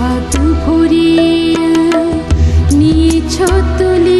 ভাত ভরিয়া নিছ তুলি